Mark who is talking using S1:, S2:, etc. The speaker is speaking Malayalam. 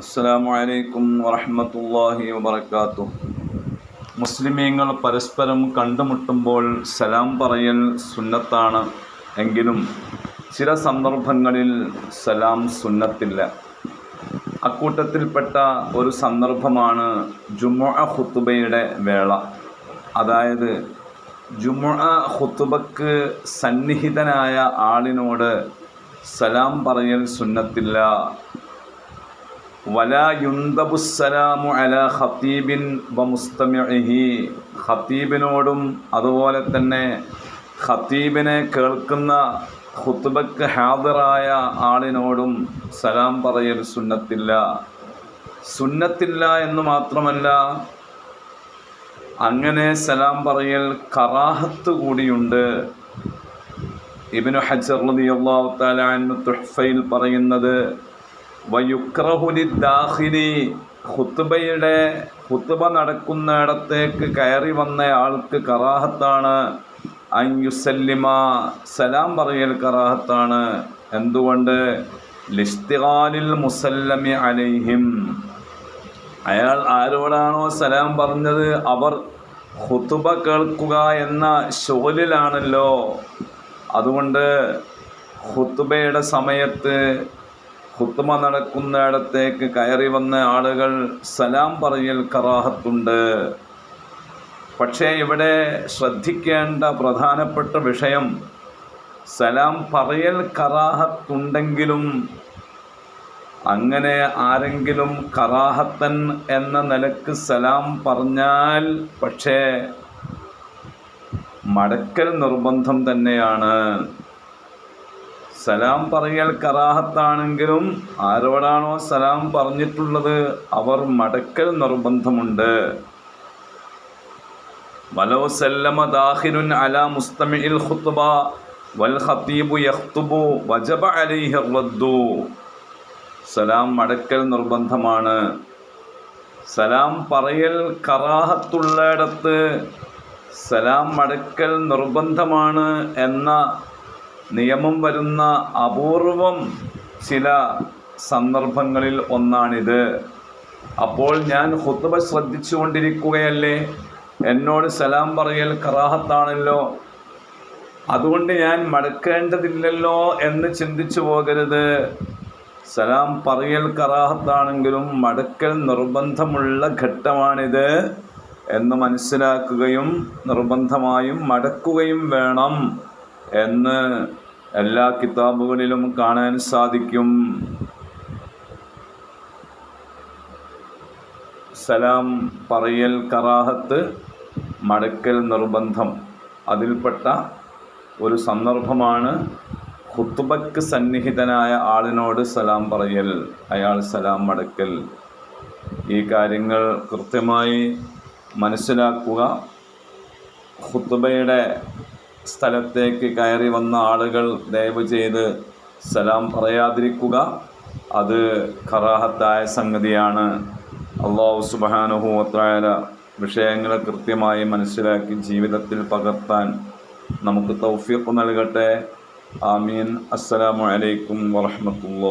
S1: അസ്സലാമു അലൈക്കും വറഹ്മത്തുള്ളാഹി വബറകാതുഹു. മുസ്ലിമീങ്ങൾ പരസ്പരം കണ്ടുമുട്ടുമ്പോൾ സലാം പറയൽ സുന്നത്താണ് എങ്കിലും ചില സന്ദർഭങ്ങളിൽ സലാം സുന്നത്തില്ല. അക്കൂട്ടത്തിൽപ്പെട്ട ഒരു സന്ദർഭമാണ് ജുമുഅ ഖുത്തുബയുടെ വേള. അതായത് ജുമുഅ ഖുത്തുബക്ക് സന്നിഹിതനായ ആളിനോട് സലാം പറയൽ സുന്നത്തില്ല വലാ യുന്തബുസ്സലാമു അല ഖത്തീബിൻ വ മുസ്തമിഇഹി ഖത്തീബിനോടും അതുപോലെ തന്നെ ഖത്തീബിനെ കേൾക്കുന്ന ഖുത്ബക്ക് ഹാദറായ ആളിനോടും സലാം പറയൽ സുന്നത്തില്ല. സുന്നത്തില്ല എന്ന് മാത്രമല്ല അങ്ങനെ സലാം പറയൽ കറാഹത്ത് കൂടിയുണ്ട്. ഇബിനു ഹജർ റളിയല്ലാഹു തആല തുഹ്ഫയിൽ പറയുന്നത് വയുക്രഹുലി ദാഹിനി ഹുത്തുബയുടെ ഖുത്ബ നടക്കുന്നിടത്തേക്ക് കയറി വന്ന ആൾക്ക് കറാഹത്താണ് അയ്യുസല്ലിമ സലാം പറയൽ കറാഹത്താണ്. എന്തുകൊണ്ട്? ലിസ്തിഖാലിൽ മുസല്ലമി അലൈഹിം. അയാൾ ആരോടാണോ സലാം പറഞ്ഞത്? അവർ ഹുത്തുബ കേൾക്കുക എന്ന ഷോലിലാണല്ലോ അതുകൊണ്ട് ഖുത്തുബയുടെ സമയത്ത് ഖുത്തുബ നടക്കുന്നിടത്തേക്ക് കയറി വന്ന ആളുകൾ സലാം പറയൽ കറാഹത്തുണ്ട്. പക്ഷേ ഇവിടെ ശ്രദ്ധിക്കേണ്ട പ്രധാനപ്പെട്ട വിഷയം സലാം പറയൽ കറാഹത്തുണ്ടെങ്കിലും അങ്ങനെ ആരെങ്കിലും കറാഹത്തൻ എന്ന നിലയ്ക്ക് സലാം പറഞ്ഞാൽ പക്ഷേ മടക്കൽ നിർബന്ധം തന്നെയാണ്. സലാം പറയൽ കറാഹത്താണെങ്കിലും ആരോടാണോ സലാം പറഞ്ഞിട്ടുള്ളത് അവർ മടക്കൽ നിർബന്ധമുണ്ട്. വലോ സല്ലമ ദാഹിരുൻ അല മുസ്തമിഇൽ ഖുത്ബ വൽ ഖത്തീബു യഖ്തുബു വജബ അലൈഹി റദ്ദു. സലാം മടക്കൽ നിർബന്ധമാണ്. സലാം പറയൽ കറാഹത്തുള്ളിടത്ത് സലാം മടക്കൽ നിർബന്ധമാണ് എന്ന നിയമം വരുന്ന അപൂർവം ചില സന്ദർഭങ്ങളിൽ ഒന്നാണിത്. അപ്പോൾ ഞാൻ ഹുത്തുബ ശ്രദ്ധിച്ചു കൊണ്ടിരിക്കുകയല്ലേ എന്നോട് സലാം പറയൽ കറാഹത്താണല്ലോ. അതുകൊണ്ട് ഞാൻ മടക്കേണ്ടതില്ലല്ലോ എന്ന് ചിന്തിച്ചു പോകരുത്. സലാം പറയൽ കറാഹത്താണെങ്കിലും മടക്കൽ നിർബന്ധമുള്ള ഘട്ടമാണിത് എന്ന് മനസ്സിലാക്കുകയും നിർബന്ധമായും മടക്കുകയും വേണം. എന്ന് എല്ലാ കിതാബുകളിലും കാണാൻ സാധിക്കും. സലാം പറയൽ കറാഹത്ത് മടക്കൽ നിർബന്ധം അതിൽപ്പെട്ട ഒരു സന്ദർഭമാണ് ഖുത്തുബക്ക് സന്നിഹിതനായ ആളിനോട് സലാം പറയൽ അയാൾ സലാം മടക്കൽ. ഈ കാര്യങ്ങൾ കൃത്യമായി മനസ്സിലാക്കുക. ഖുത്തുബയുടെ സ്ഥലത്തേക്ക് കയറി വന്ന ആളുകൾ ദയവ് ചെയ്ത് സലാം പറയാതിരിക്കുക. അത് ഖറാഹത്തായ സംഗതിയാണ്. അള്ളാഹു സുബാനുഹൂവത്തായ വിഷയങ്ങളെ കൃത്യമായി മനസ്സിലാക്കി ജീവിതത്തിൽ പകർത്താൻ നമുക്ക് തൗഫീഖ് നൽകട്ടെ. ആമീൻ. അസ്സലാമു അലൈക്കും വറഹമത്തുള്ള